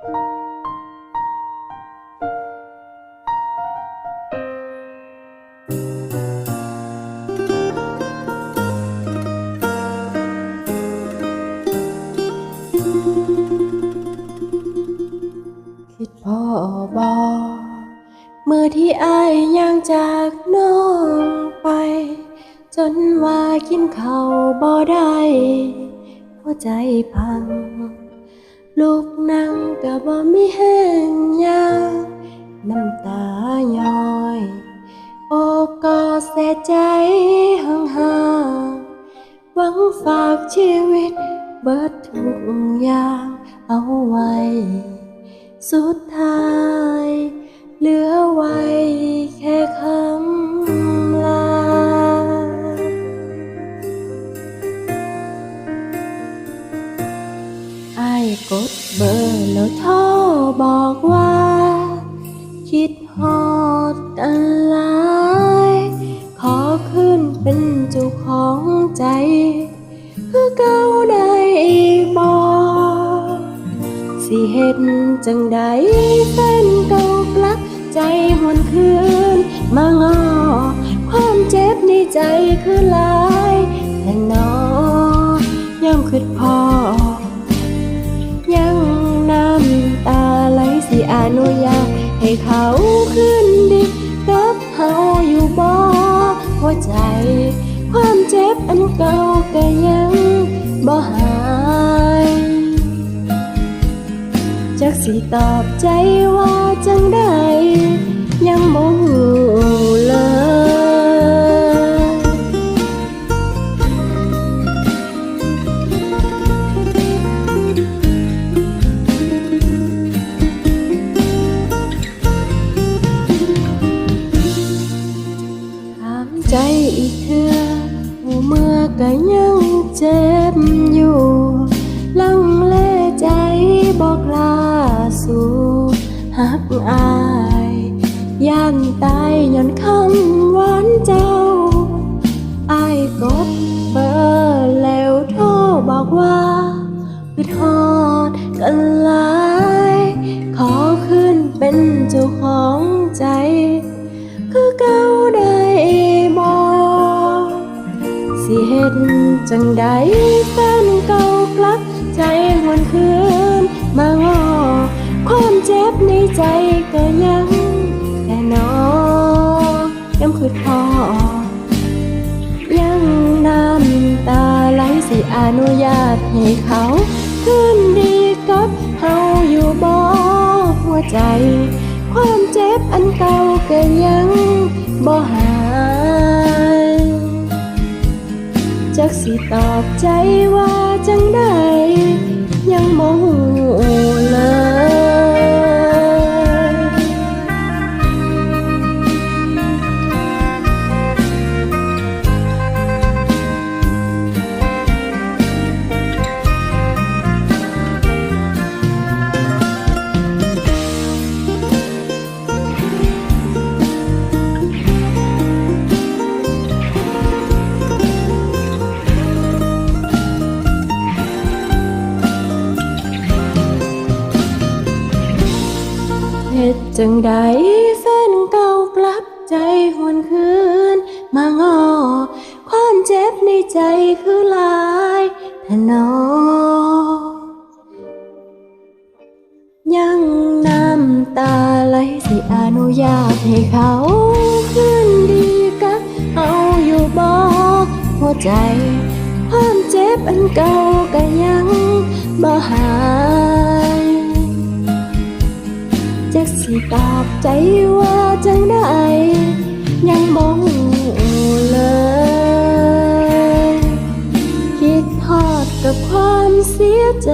คิดพ่อบอเมื่อที่อายย่างจากน้องไป จนว่ากินข้าวบ่ได้หัวใจพัง ลูกนั่งกะบ่มีแห้งยางน้ำตาย้อย โอบกอดเสียใจห่างห่างหวังฝากชีวิต เบิดทุกอย่างเอาไว้ สุดท้าย กดเบอร์แล้วโทรบอกว่า คิดฮอดกันหลายขอขึ้นเป็นเจ้าของใจ คือเก่าได้บอกสิเฮ็ดจังใดแฟนเก่ากลับใจหวนคืน มางอความเจ็บในใจคือลา ขึ้นดิกับเฮาอยู่บ่หัวใจ ความเจ็บอันเก่าก็ยังบ่หายจักสิตอบใจว่าจังได้ยังบ่หู ใจอีกเทื่อหูเมื่อก็ยังเจ็บอยู่ ลังเลใจบอกลาสู่หักอายย่านตายย้อนคำหวานเจ้า อายกดเบอร์แล้วโทรบอกว่าคือทอดกันหลาย ขอขึ้นเป็นเจ้าของ จังใดแฟนเก่ากลับใจหวนคืนมางอความเจ็บในใจก็ยังแต่นอยังคือพอยังน้ำตาไหลสิอนุญาตให้เขาคืนดีกับเฮาอยู่บ่หัวใจ ความเจ็บอันเก่าก็ยังบ่หาย จักสิตอบใจว่าจังได้ยังโม จังใดแฟนเก่ากลับใจหวนคืน มางอ ความเจ็บในใจคือลายแต่นอยังน้ำตาไหลสิอนุญาตให้เขาคืนดีกับเอาอยู่บ่หัวใจ ความเจ็บอันเก่าก็ยังบ่หาย จักสิตอบใจว่าจังได้ยังบ่งเลย คิดทอดกับความเสียใจ